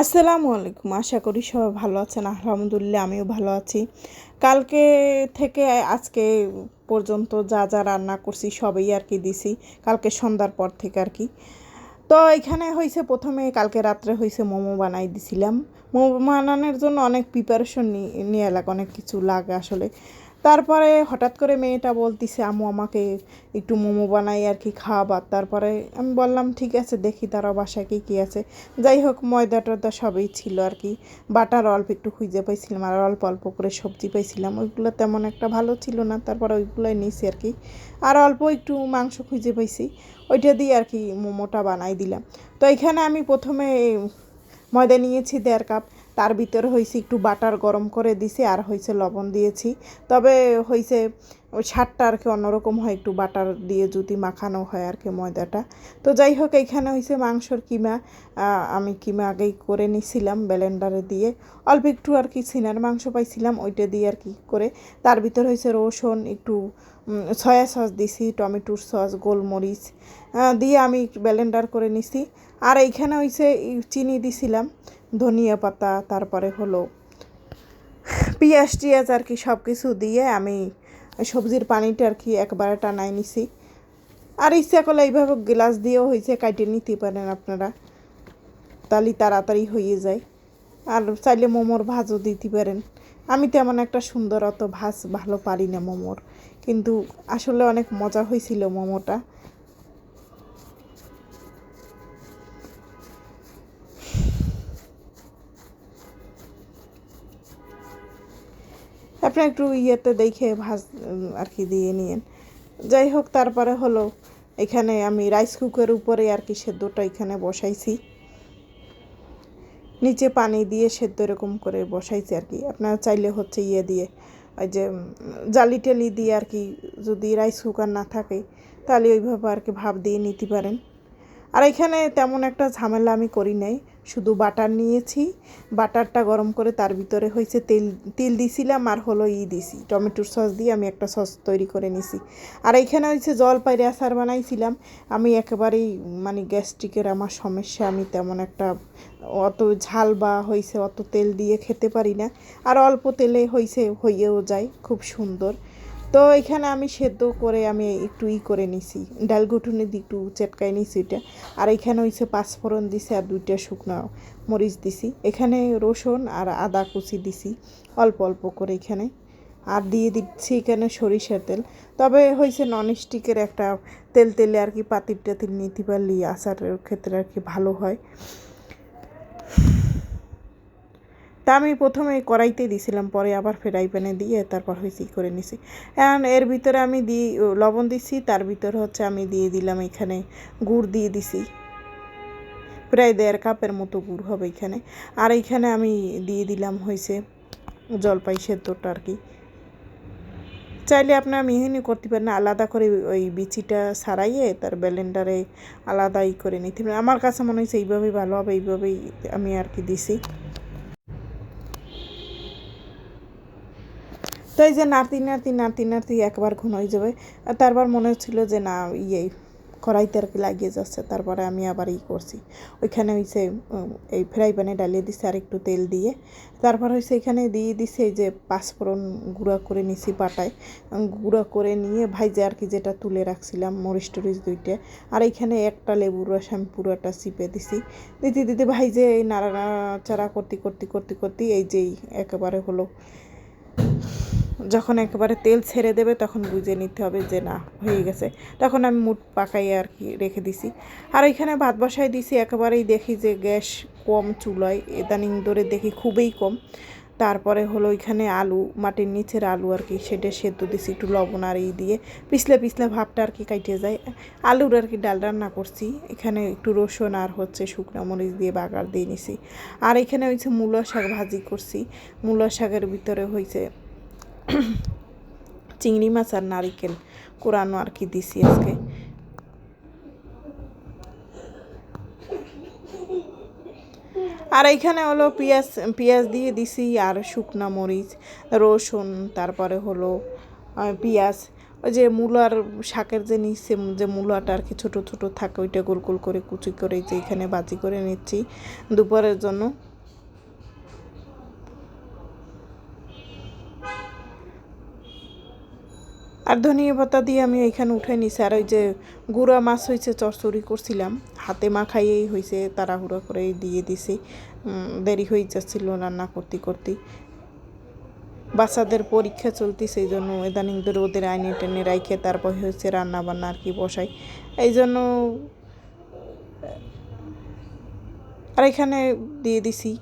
আসসালামু আলাইকুম। আশা করি সবাই ভালো আছেন। আলহামদুলিল্লাহ আমিও ভালো আছি। কালকে থেকে আজকে পর্যন্ত যা যা রান্না করছি সবই আর কি দিছি। কালকে সন্ধ্যার পর থেকে আর কি। তো এখানে হয়েছে প্রথমে কালকে রাত্রে হয়েছে মোমো বানাই দিছিলাম। মোমো বানানোর জন্য অনেক প্রিপারেশন নিয়ে লাগে, অনেক কিছু লাগে আসলে। তারপরে হঠাৎ করে মেয়েটা বলতিছে আমু আমাকে একটু মোমো বানাই আর কি খাওয়াবার তারপরে আমি বললাম, ঠিক আছে, দেখি তারা বাসায় কী কী আছে। যাই হোক ময়দা টয়দা সবই ছিল আর কি। বাটার অল্প একটু খুঁজে পাইছিলাম আর অল্প অল্প করে সবজি পাইছিলাম। ওইগুলো তেমন একটা ভালো ছিল না, তারপরে ওইগুলোই নিয়েছি আর কি। আর অল্প একটু মাংস খুঁজে পাইছি, ওইটা দিয়ে আর কি মোমোটা বানাই দিলাম। তো এখানে আমি প্রথমে ময়দা নিয়েছি দেড় কাপ। তার ভিতরে হয়েছে একটু বাটার গরম করে দিছি আর হয়েছে লবণ দিয়েছি। তবে হয়েছে ওই স্বাদটা আর কি অন্যরকম হয়, একটু বাটার দিয়ে যদি মাখানো হয় আর কি ময়দাটা। তো যাই হোক, এইখানে হয়েছে মাংসর কিমা। আমি কিমা আগেই করে নিছিলাম ব্লেন্ডারে দিয়ে। অল্প একটু আর কি সিনার মাংস পাইছিলাম, ওইটা দিয়ে আর কি করে। তার ভিতর হয়েছে রসুন, একটু সয়া সস দিছি, টমেটোর সস, গোলমরিচ দিয়ে আমি ব্লেন্ডার করে নিছি। আর এইখানে হয়েছে চিনি দিছিলাম, ধনিয়া পাতা, তারপরে হলো পেঁয়াজ টিয়াজ আর কি সব কিছু দিয়ে আমি সবজির পানিটা আর কি একবারে টানাই নিছি। আর ইচ্ছা করলে এইভাবে গ্লাস দিয়েও হয়েছে কাটিয়ে নিতে পারেন আপনারা। তাহলে তাড়াতাড়ি হয়ে যায়। আর চাইলে মোমোর ভাজও দিতে পারেন। আমি তেমন একটা সুন্দর অত ভাজ ভালো পারি না মোমোর। কিন্তু আসলে অনেক মজা হয়েছিল মোমোটা। আপনি একটু ইয়েতে দেখে ভাজ আর কি দিয়ে নিয়েন। যাই হোক, তারপরে হলো এখানে আমি রাইস কুকার উপরে আর কি সেদ্ধটা এখানে বসাইছি। নিচে পানি দিয়ে সেদ্ধ এরকম করে বসাইছি আর কি। আপনারা চাইলে হচ্ছে ইয়ে দিয়ে, ওই যে জালি টেলি দিয়ে আর কি যদি রাইস কুকার না থাকে, তাহলে ওইভাবে আর কি ভাব দিয়ে নিতে পারেন। আর এখানে তেমন একটা ঝামেলা আমি করি নাই। শুধু বাটার নিয়েছি। বাটারটা গরম করে তার ভিতরে হয়েছে তেল তেল দিছিলাম আর হলো ই দিছি। টমেটোর সস দিয়ে আমি একটা সস তৈরি করে নিছি। আর এইখানে হয়েছে জল পাইরে আচার বানাইছিলাম। আমি একেবারেই মানে গ্যাস্ট্রিকের আমার সমস্যা, আমি তেমন একটা অত ঝাল বা হয়েছে অত তেল দিয়ে খেতে পারি না। আর অল্প তেলে হয়েছে হইয়েও যায়, খুব সুন্দর। তো এখানে আমি সেদ্ধ করে আমি একটু ই করে নিছি। ডাল ঘুটুনি দিয়ে একটু চেটকাই নিছি এটা। আর এখানে হয়েছে পাঁচফোড়ন দিছি আর দুইটা শুকনো মরিচ দিছি। এখানে রসুন আর আদা কুচি দিছি, অল্প অল্প করে এখানে। আর দিয়ে দিচ্ছি এখানে সরিষার তেল। তবে হয়েছে ননস্টিকের একটা তেল তেলে আর কি পাতির টাতির নিতে পারলে আচারের ক্ষেত্রে আর কি ভালো হয়। আমি প্রথমে কড়াইতে দিছিলাম, পরে আবার ফ্রাই প্যানে দিয়ে তারপর হয়েছি করে নিছি। এখন এর ভিতরে আমি দিই লবণ দিছি, তার ভিতরে হচ্ছে আমি দিয়ে দিলাম এখানে গুড় দিয়ে দিছি। প্রায় দেড় কাপের মতো গুড় হবে এখানে। আর এইখানে আমি দিয়ে দিলাম হয়েছে জলপাই সেদ্ধটা আর কি। চাইলে আপনারা মিহিনি করতে পারেন, আলাদা করে ওই বিচিটা সারাইয়ে তার ব্যালেন্ডারে আলাদাই করে নিতে পারেন। আমার কাছে মনে হয়েছে এইভাবেই ভালো হবে, এইভাবেই আমি আর কি দিছি। তো এই যে নাড়তি নাড়তি নাড়তি নাড়তি একবার ঘন হয়ে যাবে। তারপর মনে হচ্ছিল যে না ইয়ে কড়াইতে আর কি লাগিয়ে যাচ্ছে। তারপরে আমি আবার ই করছি। ওইখানে হয়েছে এই ফ্রাই প্যানে ডালিয়ে দিছে আর একটু তেল দিয়ে। তারপর হয়েছে এখানে দিয়ে দিছে এই যে পাঁচফোড়ন গুঁড়া করে নিছি পাটায় গুঁড়া করে নিয়ে ভাইজে আর কি যেটা তুলে রাখছিলাম, মরিচ টরিচ দুইটা। আর এইখানে একটা লেবুর রস আমি পুরোটা চিপে দিছি। দিতে দিতে ভাইজে এই নাড়া নাড়াচাড়া করতে করতে করতে করতে এই যেই একেবারে হলো। যখন একেবারে তেল ছেড়ে দেবে তখন বুঝে নিতে হবে যে না, হয়ে গেছে। তখন আমি মুট পাকাই আর কি রেখে দিছি। আর এখানে ভাত বসাই দিছি, একেবারেই দেখি যে গ্যাস কম চুলায়। ইদানিং ধরে দেখি খুবই কম। তারপরে হলো এখানে আলু, মাটির নিচের আলু আর কি সেটা সেদ্ধ দিছি, একটু লবণ আর ই দিয়ে। পিছলে পিছলে ভাবটা আর কি কাইটে যায়। আলুর আর কি ডাল রান্না করছি। এখানে একটু রসুন আর হচ্ছে শুকনো মরিচ দিয়ে বাগার দিয়ে নিছি। আর এখানে হয়েছে মূলো শাক ভাজি করছি। মূলো শাকের ভিতরে হয়েছে চিংড়ি মাছ আর নারিকেল কোরানো আর কি দিছি আজকে আর এইখানে হলো পেঁয়াজ পেঁয়াজ দিয়ে দিছি আর শুকনা মরিচ, রসুন, তারপরে হলো পেঁয়াজ। ওই যে মূলার শাকের যে নিচে যে মূলাটা আর কি ছোটো ছোটো থাকে, ওইটা গোল গোল করে কুচি করে যে এখানে বাজি করে নিচ্ছি দুপুরের জন্য। আর ধনিয়া পাতা দিয়ে আমি এখানে উঠে নিছি। আর ওই যে গুঁড়া মাছ হয়েছে চরচড়ি করছিলাম। হাতে মাখাইয়েই হয়েছে তাড়াহুড়ো করে দিয়ে দিছি। দেরি হয়ে যাচ্ছিল রান্না করতে করতে। বাচ্চাদের পরীক্ষা চলতি সেই জন্য ইদানিং ধরে ওদের আইনে টেনে রাইখে তারপর হয়েছে রান্না বান্না আর কি বসাই। এই জন্য আর এখানে দিয়ে দিছি।